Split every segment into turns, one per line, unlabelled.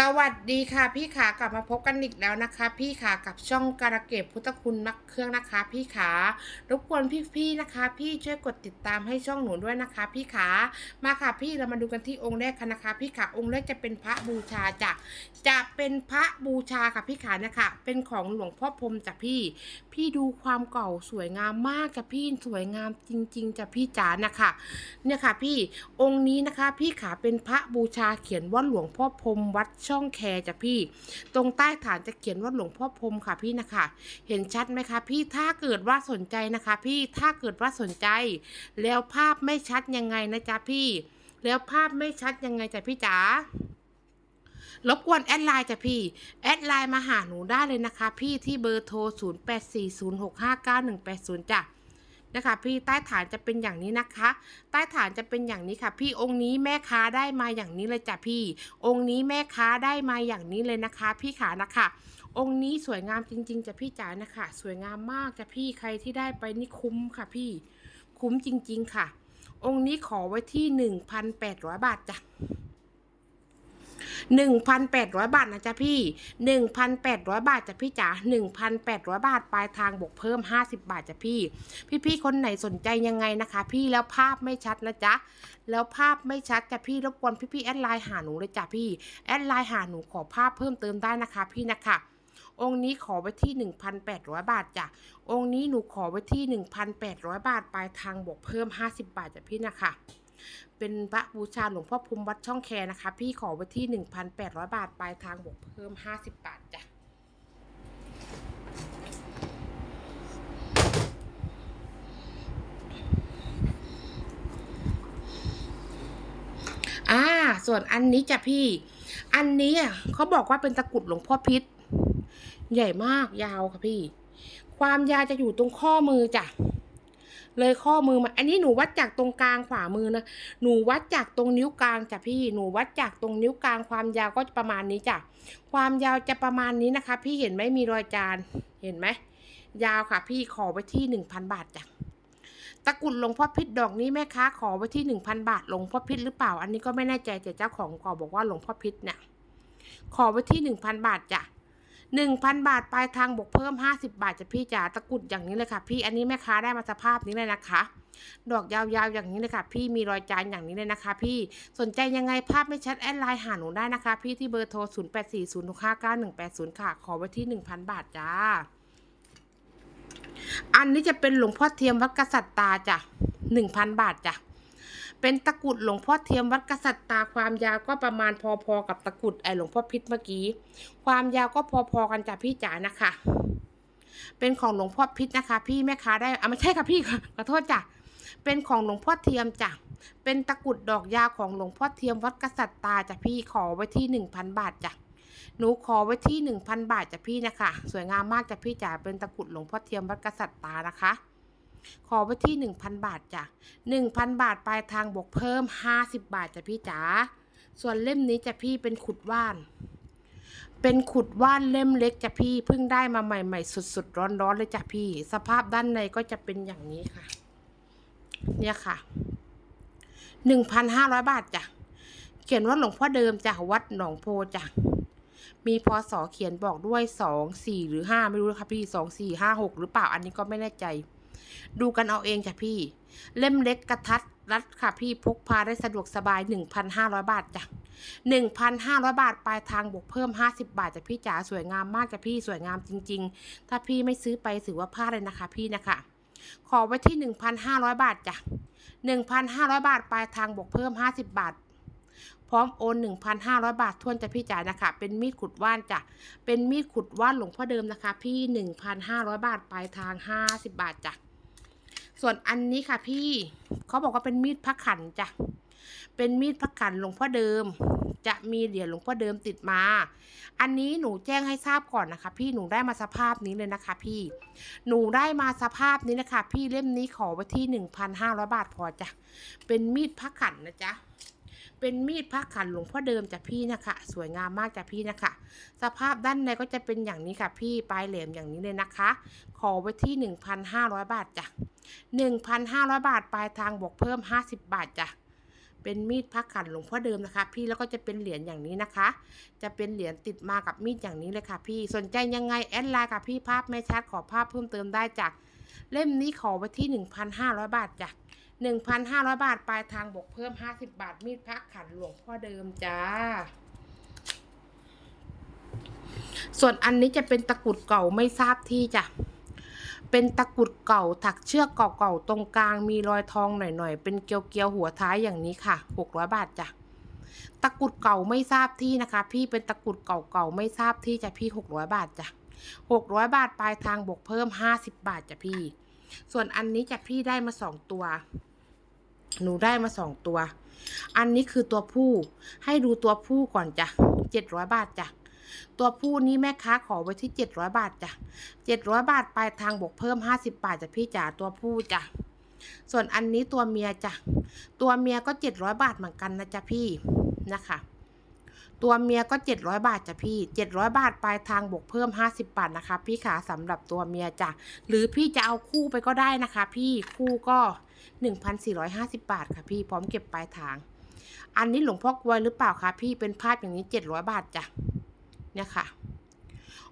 สวัสดีค่ะพี่ขากลับมาพบกันอีกแล้วนะคะ พี่ขากับช่องการะเกดพุทธคุณนักเครื่องนะคะ พี่ขารบกวนพี่ๆนะคะ พี่ช่วยกดติดตามให้ช่องหนูด้วยนะคะ พี่ขามาค่ะพี่เรามาดูกันที่องค์แรกกันนะคะ พี่ขาองค์แรกจะเป็นพระบูชาจ้ะจะเป็นพระบูชาค่ะพี่ขานะคะ เป็นของหลวงพ่อพรมจ้ะพี่ พี่ดูความเก่าสวยงามมากจ้ะพี่สวยงามจริง ๆจ้ะพี่จ๋านะคะ เนี่ยค่ะพี่องค์นี้นะคะ พี่ขาเป็นพระบูชาเขียนว่าหลวงพ่อพรมวัดช่องแคร์จ้ะพี่ ตรงใต้ฐานจะเขียนว่าหลวงพ่อพรมค่ะพี่นะคะ เห็นชัดไหมคะพี่ถ้าเกิดว่าสนใจนะคะ พี่ถ้าเกิดว่าสนใจ แล้วภาพไม่ชัดยังไงนะจ๊ะพี่ แล้วภาพไม่ชัดยังไงจ้ะพี่จ๋ารบกวนแอดไลน์จ้ะพี่ แอดไลน์มาหาหนูได้เลยนะคะ พี่ที่เบอร์โทร 0840659180 จ้ะ นะคะ พี่ใต้ฐานจะเป็นอย่างนี้นะคะ ใต้ฐานจะเป็นอย่างนี้ค่ะ พี่องค์นี้แม่ค้าได้มาอย่างนี้เลยจ้ะพี่ องค์นี้แม่ค้าได้มาอย่างนี้เลยนะคะ พี่ขานะคะองค์นี้สวยงามจริง ๆจ้ะพี่จ๋านะคะ สวยงามมากจ้ะพี่ใครที่ได้ไปนี่คุ้มค่ะพี่ คุ้มจริง ๆ ค่ะ องค์นี้ขอไว้ที่หนึ่งพันแปดร้อยบาทจ้ะ หนึ่งพันแปดร้อยบาทนะจ๊ะพี่หนึ่งพันแปดร้อยบาทจ้ะพี่จ๋าหนึ่งพันแปดร้อยบาท ปลายทางบวกเพิ่มห้าสิบบาทจ้ะพี่ พี่ๆคนไหนสนใจยังไงนะคะ พี่แล้วภาพไม่ชัดนะจ๊ะแล้วภาพไม่ชัดจ้ะพี่รบกวนพี่ๆแอดไลน์หาหนูเลยจ้ะพี่แอดไลน์หาหนูขอภาพเพิ่มเติมได้นะคะ พี่นะคะองค์นี้ขอไว้ที่ 1,800 บาทจ้ะ องค์นี้หนูขอไว้ที่ 1,800 บาท ปลายทางบวกเพิ่ม 50 บาทจ้ะพี่นะคะ เป็นพระบูชาหลวงพ่อภูมิวัดช่องแคนะคะ พี่ขอไว้ที่ 1,800 บาท ปลายทางบวกเพิ่ม 50 บาทจ้ะอ่า ส่วนอันนี้จ้ะพี่ อันนี้อะเขาบอกว่าเป็นตะกรุดหลวงพ่อพิษ ใหญ่มากยาวค่ะพี่ ความยาวจะอยู่ตรงข้อมือจ้ะ เลยข้อมือมา อันนี้หนูวัดจากตรงกลางขวามือนะ หนูวัดจากตรงนิ้วกลางจ้ะพี่ หนูวัดจากตรงนิ้วกลางความยาวก็จะประมาณนี้จ้ะ ความยาวจะประมาณนี้นะคะ พี่เห็นไหมมีรอยจาน เห็นไหม ยาวค่ะพี่ขอไว้ที่หนึ่งพันบาทจ้ะ ตะกุดหลวงพ่อพิษดอกนี้แม่ค้าขอไว้ที่หนึ่งพันบาทหลวงพ่อพิษหรือเปล่า อันนี้ก็ไม่แน่ใจแต่เจ้าของขอบอกว่าหลวงพ่อพิษเนี่ย ขอไว้ที่หนึ่งพันบาทจ้ะ หนึ่งพันบาทปลายทางบวกเพิ่มห้าสิบาทจะพี่จ๋าตะกุดอย่างนี้เลยค่ะ พี่อันนี้แม่ค้าได้มาสภาพนี้เลยนะคะ ดอกยาวๆอย่างนี้เลยค่ะ พี่มีรอยจานอย่างนี้เลยนะคะ พี่สนใจยังไงภาพไม่ชัดแอดไลน์หาหนูได้นะคะ พี่ที่เบอร์โทร 0 8 4 0 6 5 9 1 8 0 ค่ะ ขอไว้ที่ 1,000 บาทจ้า อันนี้จะเป็นหลวงพ่อเทียมวัดกษัตริย์ตาจ้ะหนึ่งพันบาทจ้ะ เป็นตะกุดหลวงพ่อเทียมวัดกษัตริย์ตาความยาวก็ประมาณพอๆกับตะกุดไอหลวงพ่อพิษเมื่อกี้ ความยาวก็พอๆกันจ้ะพี่จ๋านะคะ เป็นของหลวงพ่อพิษนะคะ พี่แม่ค้าได้อะไม่ใช่ค่ะพี่ขอโทษจ้ะเป็นของหลวงพ่อเทียมจ้ะ เป็นตะกุดดอกยาของหลวงพ่อเทียมวัดกษัตริย์ตาจ้ะพี่ขอไว้ที่หนึ่งพันบาทจ้ะ หนูขอไว้ที่หนึ่งพันบาทจ้ะพี่นะคะ สวยงามมากจ้ะพี่จ๋า เป็นตะกุดหลวงพ่อเทียมวัดกษัตริย์ตานะคะ ขอไว้ที่หนึ่งพันบาทจ้ะหนึ่งพันบาทปลายทางบวกเพิ่มห้าสิบบาทจ้ะพี่จ๋าส่วนเล่มนี้จะพี่เป็นขุดว่าน เป็นขุดว่านเล่มเล็กจ้ะพี่เพิ่งได้มาใหม่ๆสดๆร้อนๆเลยจ้ะพี่ สภาพด้านในก็จะเป็นอย่างนี้ค่ะ เนี่ยค่ะหนึ่งพันห้าร้อยบาทจ้ะ เขียนว่าหลวงพ่อเดิมจากวัดหนองโพจ้ะ มีพศเขียนบอกด้วยสองสี่หรือห้าไม่รู้นะคะพี่สองสี่ห้าหกหรือเปล่าอันนี้ก็ไม่แน่ใจ ดูกันเอาเองจ้ะพี่ เล่มเล็กกระทัดรัดค่ะพี่พกพาได้สะดวกสบายหนึ่งพันห้าร้อยบาทจ้ะหนึ่งพันห้าร้อยบาทปลายทางบวกเพิ่มห้าสิบาทจ้ะพี่จ๋าสวยงามมากจ้ะพี่สวยงามจริง ๆ ถ้าพี่ไม่ซื้อไปถือว่าพลาดเลยนะคะพี่นะคะ ขอไว้ที่หนึ่งพันห้าร้อยบาทจ้ะหนึ่งพันห้าร้อยบาทปลายทางบวกเพิ่มห้าสิบบาท พร้อมโอน 1,500 บาททวนจะพี่จ๋านะคะ เป็นมีดขุดว่านจ้ะเป็นมีดขุดว่านหลวงพ่อเดิมนะคะ พี่ 1,500 บาทปลายทาง 50 บาทจ้ะ ส่วนอันนี้ค่ะพี่เขาบอกว่าเป็นมีดพระขันจ้ะ เป็นมีดพระขันหลวงพ่อเดิม จะมีเหรียญหลวงพ่อเดิมติดมา อันนี้หนูแจ้งให้ทราบก่อนนะคะ พี่หนูได้มาสภาพนี้เลยนะคะ พี่ หนูได้มาสภาพนี้นะคะ พี่เล่มนี้ขอไว้ที่หนึ่งพันห้าร้อยบาทพอจ้ะ เป็นมีดพระขันนะจ๊ะ เป็นมีดพระขันหลวงพ่อเดิมจากพี่นะคะ สวยงามมากจากพี่นะคะ สภาพด้านในก็จะเป็นอย่างนี้ค่ะพี่ปลายแหลี่ยมอย่างนี้เลยนะคะ ขอไว้ที่ 1,500 บาทจ้ะ1,500 บาทปลายทางบวกเพิ่ม 50 บาทจ้ะเป็นมีดพักขันหลวงพ่อเดิมนะคะ พี่แล้วก็จะเป็นเหรียญอย่างนี้นะคะ จะเป็นเหรียญติดมากับมีดอย่างนี้เลยค่ะพี่สนใจยังไงแอดไลน์กับพี่ภาพไม่ชัดขอภาพเพิ่มเติมได้จากเล่มนี้ขอไว้ที่ 1,500 บาทจ้ะ 1,500 บาท ปลายทางบวกเพิ่ม 50 บาท มีดพักขันหลวงพ่อเดิมจ้า ส่วนอันนี้จะเป็นตะกรุดเก่าไม่ทราบที่จ้ะ เป็นตะกรุดเก่าถักเชือกเก่าๆตรงกลางมีรอยทองหน่อยๆ เป็นเกลียวๆหัวท้ายอย่างนี้ค่ะ 600 บาทจ้ะ ตะกรุดเก่าไม่ทราบที่นะคะ พี่เป็นตะกรุดเก่าๆไม่ทราบที่จ้ะพี่ 600 บาทจ้ะ600 บาทปลายทางบวกเพิ่ม 50 บาทจ้ะพี่ ส่วนอันนี้จะพี่ได้มา2ตัว หนูได้มา2ตัว อันนี้คือตัวผู้ให้ดูตัวผู้ก่อนจ้ะ700บาทจ้ะตัวผู้นี้แม่ค้าขอไว้ที่700บาทจ้ะ700บาทปลายทางบวกเพิ่ม50บาทจ้ะพี่จ๋าตัวผู้จ้ะส่วนอันนี้ตัวเมียจ้ะตัวเมียก็700บาทเหมือนกันนะจ๊ะพี่นะคะ ตัวเมียก็ 700 บาทจ้ะพี่ 700 บาทปลายทางบวกเพิ่ม 50 บาทนะคะ พี่ขาสำหรับตัวเมียจ้ะ หรือพี่จะเอาคู่ไปก็ได้นะคะ พี่คู่ก็ 1,450 บาทค่ะพี่พร้อมเก็บปลายทาง อันนี้หลวงพ่อกวยหรือเปล่าคะพี่เป็นภาพอย่างนี้ 700 บาทจ้ะเนี่ยค่ะ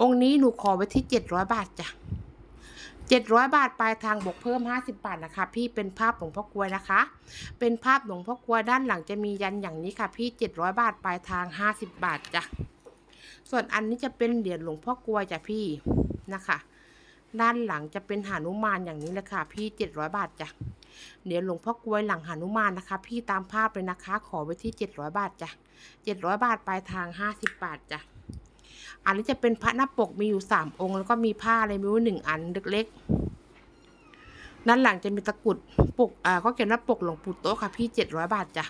องค์นี้หนูขอไว้ที่ 700 บาทจ้ะ 700 บาทปลายทางบวกเพิ่ม 50 บาทนะคะ พี่เป็นภาพหลวงพ่อกลวยนะคะ เป็นภาพหลวงพ่อกลวยด้านหลังจะมียันอย่างนี้ค่ะ พี่700 บาทปลายทาง 50 บาทจ้ะส่วนอันนี้จะเป็นเหรียญหลวงพ่อกลวยจ้ะพี่นะคะ ด้านหลังจะเป็นหานุมานอย่างนี้เลยค่ะ พี่700 บาทจ้ะเดี๋ยวหลวงพ่อกลวยหลังหานุมานนะคะ พี่ตามภาพเลยนะคะ ขอไว้ที่ 700 บาทจ้ะ700 บาทปลายทาง 50 บาทจ้ะ อันนี้จะเป็นพระหน้าปกมีอยู่สามองค์ แล้วก็มีผ้าอะไรไม่รู้หนึ่งอันเล็กๆด้านหลังจะมีตะกรุดปกอ่าก็เขียนว่าปกหลวงปู่โตะค่ะพี่เจ็ดร้อยบาทจ้ะ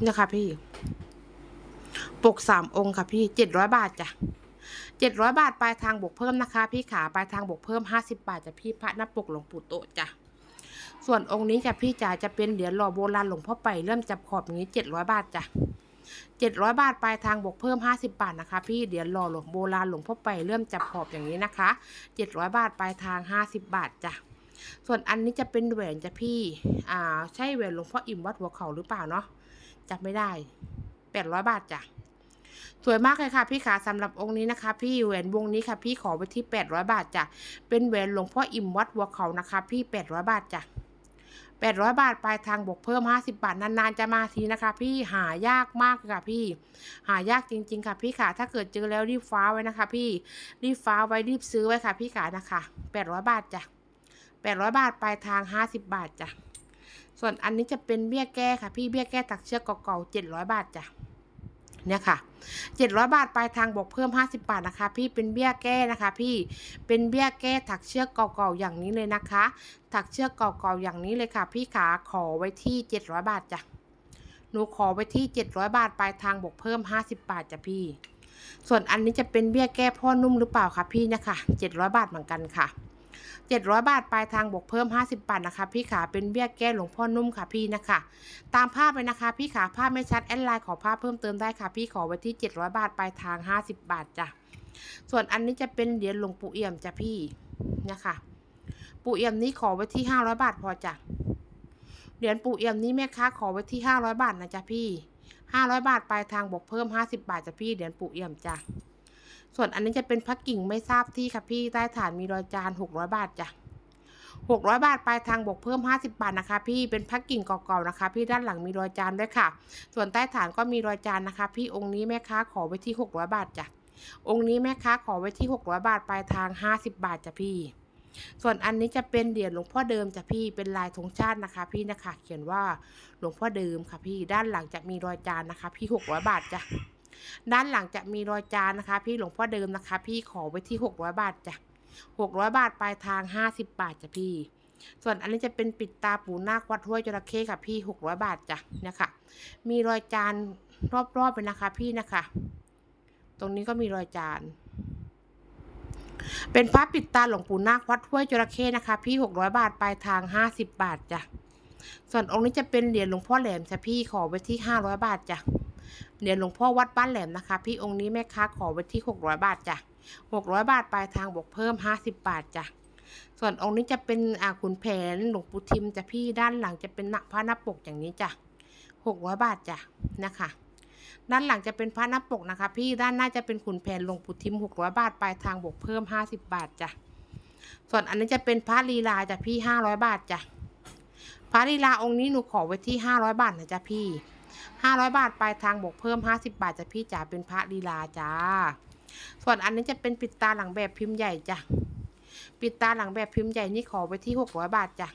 เนี่ยค่ะพี่ ปกสามองค์ค่ะพี่เจ็ดร้อยบาทจ้ะเจ็ดร้อยบาทปลายทางบวกเพิ่มนะคะ พี่ขาปลายทางบวกเพิ่มห้าสิบาทจ้ะพี่พระหน้าปกหลวงปู่โตะจ้ะส่วนองค์นี้จ้ะพี่จ๋าจะเป็นเหรียญหล่อโบราณหลวงพ่อไปเริ่มจับขอบอย่างนี้เจ็ดร้อยบาทจ้ะ เจ็ดร้อยบาทปลายทางบวกเพิ่มห้าสิบาทนะคะ พี่เดี๋ยวรอหลวงโบราณหลวงพ่อไปเริ่มจับขอบอย่างนี้นะคะเจ็ดร้อยบาทปลายทางห้าสิบาทจ้ะส่วนอันนี้จะเป็นแหวนจ้ะพี่ อ่า ใช่แหวนหลวงพ่ออิ่มวัดหัวเขาหรือเปล่าเนาะจำไม่ได้แปดร้อยบาทจ้ะสวยมากเลยค่ะพี่ขาสำหรับองค์นี้นะคะ พี่แหวนวงนี้ค่ะ พี่ขอไปที่แปดร้อยบาทจ้ะเป็นแหวนหลวงพ่ออิ่มวัดหัวเขานะคะ พี่แปดร้อยบาทจ้ะ แปดร้อยบาทปลายทางบวกเพิ่มห้าสิบาทนานๆจะมาทีนะคะ พี่หายากมากค่ะพี่ หายากจริง ๆ ค่ะพี่ขาถ้าเกิดเจอแล้วรีบฟ้าไว้นะคะ พี่รีบฟ้าไว้รีบซื้อไว้ค่ะ พี่ขานะคะแปดร้อยบาทจ้ะแปดร้อยบาทปลายทางห้าสิบบาทจ้ะส่วนอันนี้จะเป็นเบี้ยแก้ค่ะ พี่เบี้ยแก้ตักเชือกเก่าๆเจ็ดร้อยบาทจ้ะ เนี่ยค่ะเจ็ดร้อยบาทปลายทางบวกเพิ่มห้าสิบาทนะคะ พี่เป็นเบี้ยแก้นะคะ พี่เป็นเบี้ยแก้ถักเชือกเก่าๆอย่างนี้เลยนะคะ ถักเชือกเก่าๆอย่างนี้เลยค่ะ พี่ขาขอไว้ที่ 700 บาทจ้ะหนูขอไว้ที่ 700 บาทปลายทางบวกเพิ่ม 50 บาทจ้ะพี่ ส่วนอันนี้จะเป็นเบี้ยแก้พ่อนุ่มหรือเปล่าคะพี่นะคะ700 บาทเหมือนกันค่ะ 700 บาทปลายทางบวกเพิ่ม 50 บาทนะคะพี่ขาเป็นเบี้ยแก้หลวงพ่อนุ่มค่ะพี่นะคะ ตามภาพเลยนะคะ พี่ขาภาพไม่ชัดแอดไลน์ขอภาพเพิ่มเติมได้ค่ะ พี่ขอไว้ที่ 700 บาทปลายทาง 50 บาทจ้ะส่วนอันนี้จะเป็นเหรียญหลวงปู่เอี่ยมจ้ะพี่นี่ยค่ะปู่เอี่ยมนี้ขอไว้ที่ห้าร้อยบาทพอจ้ะเหรียญปู่เอี่ยมนี้แม่ค้าขอไว้ที่ห้าร้อยบาทนะจ๊ะพี่ห้าร้อยบาทปลายทางบวกเพิ่มห้าสิบาทจ้ะพี่เหรียญปู่เอี่ยมจ้ะ ส่วนอันนี้จะเป็นพักกิ่งไม่ทราบที่ค่ะพี่ใต้ฐานมีรอยจานหกร้อยบาทจ้ะหกร้อยบาทปลายทางบวกเพิ่มห้าสิบาทนะคะ พี่เป็นพักกิ่งเก่าๆนะคะ พี่ด้านหลังมีรอยจานด้วยค่ะ ส่วนใต้ฐานก็มีรอยจานนะคะ พี่องค์นี้แม่ค้าขอไว้ที่หกร้อยบาทจ้ะองค์นี้แม่ค้าขอไว้ที่หกร้อยบาทปลายทางห้าสิบาทจ้ะพี่ ส่วนอันนี้จะเป็นเหรียญหลวงพ่อเดิมจ้ะพี่เป็นลายธงชาตินะคะ พี่นะคะ เขียนว่าหลวงพ่อเดิมค่ะพี่ด้านหลังจะมีรอยจานนะคะ พี่หกร้อยบาทจ้ะ ด้านหลังจะมีรอยจานนะคะ พี่หลวงพ่อเดิมนะคะ พี่ขอไว้ที่หกร้อยบาทจ้ะหกร้อยบาทปลายทางห้าสิบบาทจ้ะพี่ ส่วนอันนี้จะเป็นปิดตาปูนาควัดห้วยจระเข้ค่ะพี่หกร้อยบาทจ้ะเนี่ยค่ะ มีรอยจานรอบๆไปนะคะพี่นะคะ ตรงนี้ก็มีรอยจานเป็นพระปิดตาหลวงปู่นาควัดห้วยจระเข้นะคะ พี่หกร้อยบาทปลายทางห้าสิบบาทจ้ะส่วนองค์นี้จะเป็นเหรียญหลวงพ่อแหลมจ้ะพี่ขอไว้ที่ห้าร้อยบาทจ้ะ เหรียญหลวงพ่อวัดบ้านแหลมนะคะ พี่องค์นี้แม่ค้าขอไว้ที่หกร้อยบาทจ้ะหกร้อยบาทปลายทางบวกเพิ่มห้าสิบบาทจ้ะส่วนองค์นี้จะเป็นอ่าขุนแผนหลวงปู่ทิมจ้ะพี่ด้านหลังจะเป็นหนักพระหน้าปกอย่างนี้จ้ะหกร้อยบาทจ้ะนะคะ ด้านหลังจะเป็นพระหน้าปกนะคะ พี่ด้านหน้าจะเป็นขุนแผนหลวงปู่ทิมหกร้อยบาทปลายทางบวกเพิ่มห้าสิบบาทจ้ะส่วนอันนี้จะเป็นพระลีลาจ้ะพี่ห้าร้อยบาทจ้ะพระลีลาองค์นี้หนูขอไว้ที่ห้าร้อยบาทนะจ้ะพี่ ห้าร้อยบาทปลายทางบวกเพิ่มห้าสิบบาทจะพี่จ๋าเป็นพระลีลาจ้า ส่วนอันนี้จะเป็นปิดตาหลังแบบพิมพ์ใหญ่จ้ะ ปิดตาหลังแบบพิมพ์ใหญ่นี่ขอไว้ที่หกร้อยบาทจ้ะ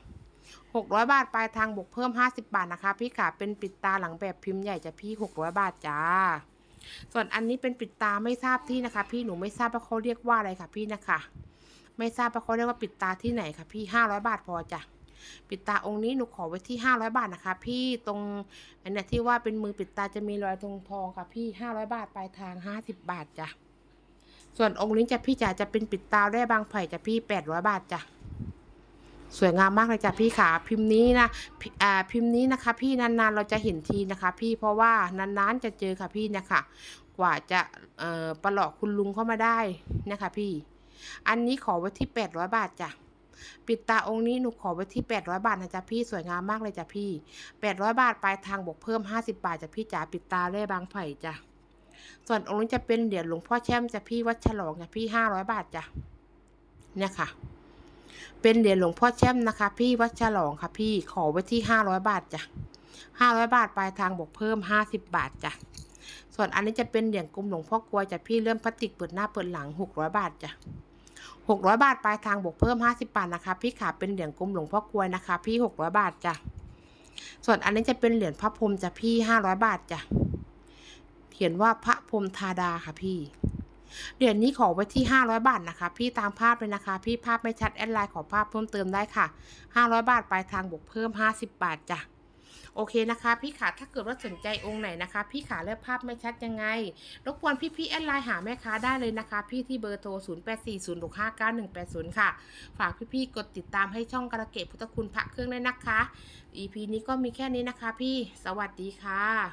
หกร้อยบาทปลายทางบวกเพิ่มห้าสิบบาทนะคะ พี่ขาเป็นปิดตาหลังแบบพิมพ์ใหญ่จะพี่หกร้อยบาทจ้า ส่วนอันนี้เป็นปิดตาไม่ทราบที่นะคะ พี่หนูไม่ทราบว่าเขาเรียกว่าอะไรค่ะพี่นะคะ ไม่ทราบว่าเขาเรียกว่าปิดตาที่ไหนค่ะพี่ห้าร้อยบาทพอจ้ะ ปิดตาองค์นี้หนูขอไว้ที่ห้าร้อยบาทนะคะ พี่ตรงอันเนี้ยที่ว่าเป็นมือปิดตาจะมีรอยทองทองค่ะพี่ห้าร้อยบาทปลายทางห้าสิบบาทจ้ะส่วนองค์นี้จะพี่จ๋าจะเป็นปิดตาแร่บางไผ่จะพี่แปดร้อยบาทจ้ะสวยงามมากเลยจ้ะพี่ขาพิมพ์นี้นะพิอ่าพิมพ์นี้นะคะ พี่นานๆเราจะเห็นทีนะคะ พี่เพราะว่านานๆจะเจอค่ะพี่เนะคะกว่าจะเอ่อประหลอกคุณลุงเข้ามาได้นะคะ พี่ อันนี้ขอไว้ที่แปดร้อยบาทจ้ะ ปิดตาองค์นี้หนูขอไว้ที่แปดร้อยบาทนะจ๊ะพี่สวยงามมากเลยจ้ะพี่แปดร้อยบาทปลายทางบวกเพิ่มห้าสิบบาทจ้ะพี่จ๋าปิดตาแร่บางไผ่จ้ะส่วนองค์นี้จะเป็นเหรียญหลวงพ่อแช่มจะพี่วัดฉลองจะพี่ห้าร้อยบาทจ้ะเนี่ยค่ะ เป็นเหรียญหลวงพ่อแช่มนะคะ พี่วัดฉลองค่ะพี่ขอไว้ที่ห้าร้อยบาทจ้ะห้าร้อยบาทปลายทางบวกเพิ่มห้าสิบบาทจ้ะส่วนอันนี้จะเป็นเหรียญกลมหลวงพ่อกลวยจ้ะพี่เริ่มพลาสติกเปิดหน้าเปิดหลังหกร้อยบาทจ้ะ หกร้อยบาทปลายทางบวกเพิ่มห้าสิบบาทนะคะ พี่ขาเป็นเหรียญกลมหลวงพ่อกลวยนะคะ พี่หกร้อยบาทจ้ะส่วนอันนี้จะเป็นเหรียญพระพรหมจ้ะพี่ห้าร้อยบาทจ้ะเขียนว่าพระพรหมธาดาค่ะพี่เหรียญนี้ขอไว้ที่ห้าร้อยบาทนะคะ พี่ตามภาพเลยนะคะ พี่ภาพไม่ชัดแอดไลน์ขอภาพเพิ่มเติมได้ค่ะห้าร้อยบาทปลายทางบวกเพิ่มห้าสิบบาทจ้ะ โอเคนะคะ พี่ขาถ้าเกิดว่าสนใจองค์ไหนนะคะ พี่ขาเลือกภาพไม่ชัดยังไง รบกวนพี่พี่แอดไลน์หาแม่ค้าได้เลยนะคะ พี่ที่เบอร์โทร 0 8 4 0 6 5 9 1 8 0 ค่ะ ฝากพี่พี่กดติดตามให้ช่องกระเกตพุทธคุณพระเครื่องด้วยนะคะ EP นี้ก็มีแค่นี้นะคะ พี่สวัสดีค่ะ